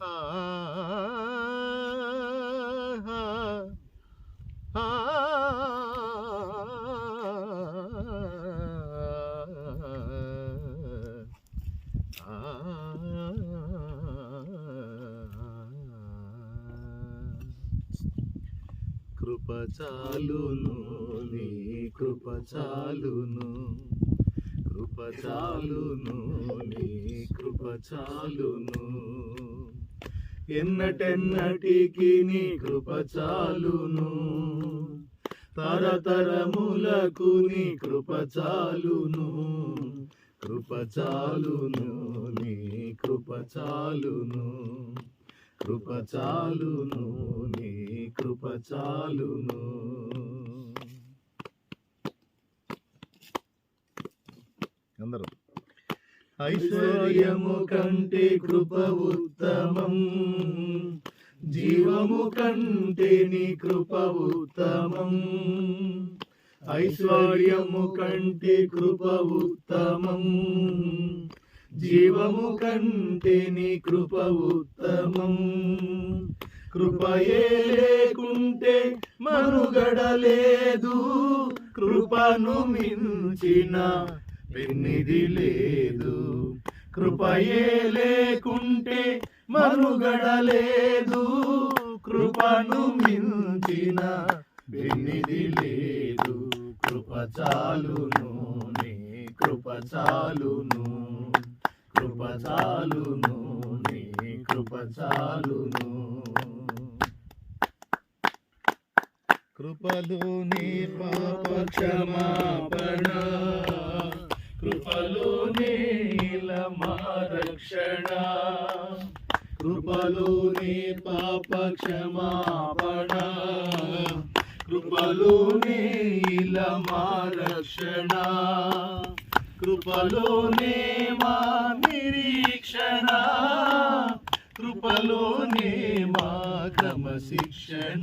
ఆ, కృప చాలును నీ కృప చాలును కృప చాలును నీ కృప చాలును ఎన్నటెన్నటికి నీ కృప చాలును. తరతరములకు నీ కృప చాలును. కృప చాలును నీ కృప చాలును. కృప చాలును నీ కృప చాలును. ఐశ్వర్యము కంటే కృప ఉత్తమం. జీవము కంటే నీ కృప ఉత్తమం. ఐశ్వర్యము కంటే కృప ఉత్తమం. జీవము కంటే నీ కృప ఉత్తమం. కృపయే లేకుంటే మరుగడలేదు కృపను మించిన పెన్నిది లేదు. కృపయే లేకుంటే మనుగడ లేదు కృపను మించిన వెన్నిది లేదు. కృప చాలును నీ కృప చాలును కృప చాలును నీ కృప చాలును కృపలోని పాప క్షమాపణ కృపలు నీల మారక్షణ. కృపలు నీ పాప క్షమాపణ. కృపలు నీల మారక్షణ. కృపలు నీ మా నిరీక్షణ. కృపలో నే మా క్రమశిక్షణ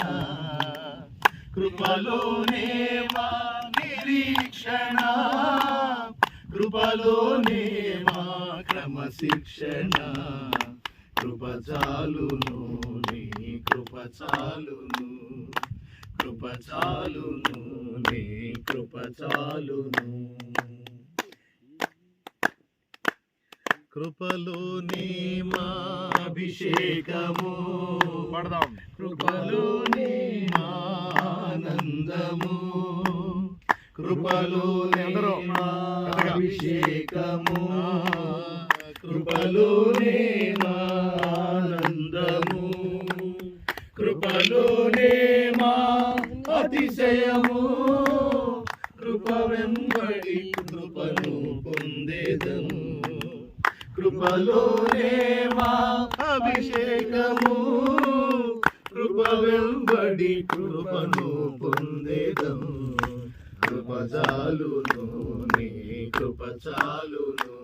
కృపలో నే మా నిరీక్షణ. కృపలోనే మా క్రమశిక్షణ. కృపచాలును నీ కృప చాలును కృప చాలును నీ కృప కృపచాలును. కృపలోనే మా అభిషేకము. పడదాం. కృపలోనే మా ఆనందము. కృపలో అభిషేకము కృపలోని ఆనందము. కృపలోనే మా అతిశయము. కృప వెంబడి కృపను పొందేదము. కృపలోనే మా అభిషేకము. కృప వెంబడి కృపను పొందేదము. కృపజాలును నీ కృపచాలును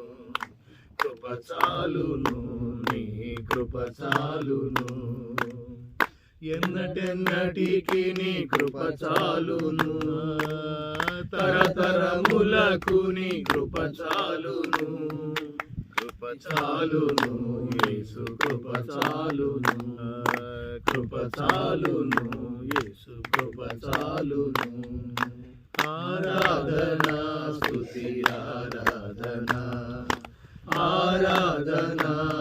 కృపచాలును నీ కృపచాలును. ఎన్నటెన్నటికి నీ కృపచాలును తరతరములకు నీ కృపచాలును. కృపచాలును యేసు కృపచాలును కృపచాలును యేసు కృపచాలును.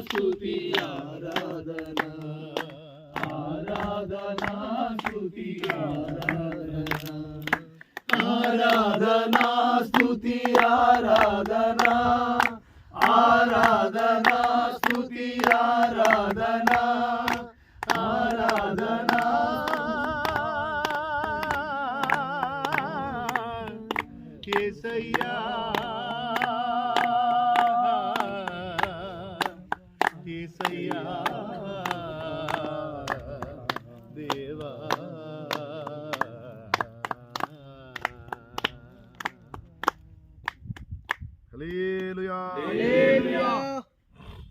స్తుతి ఆరాధన. ఆరాధన స్తుతి ఆరాధన. ఆరాధన స్తుతి ఆరాధన. ఆరాధన స్తుతి ఆరాధన. ఆరాధన. కేసయ్యా. Maria.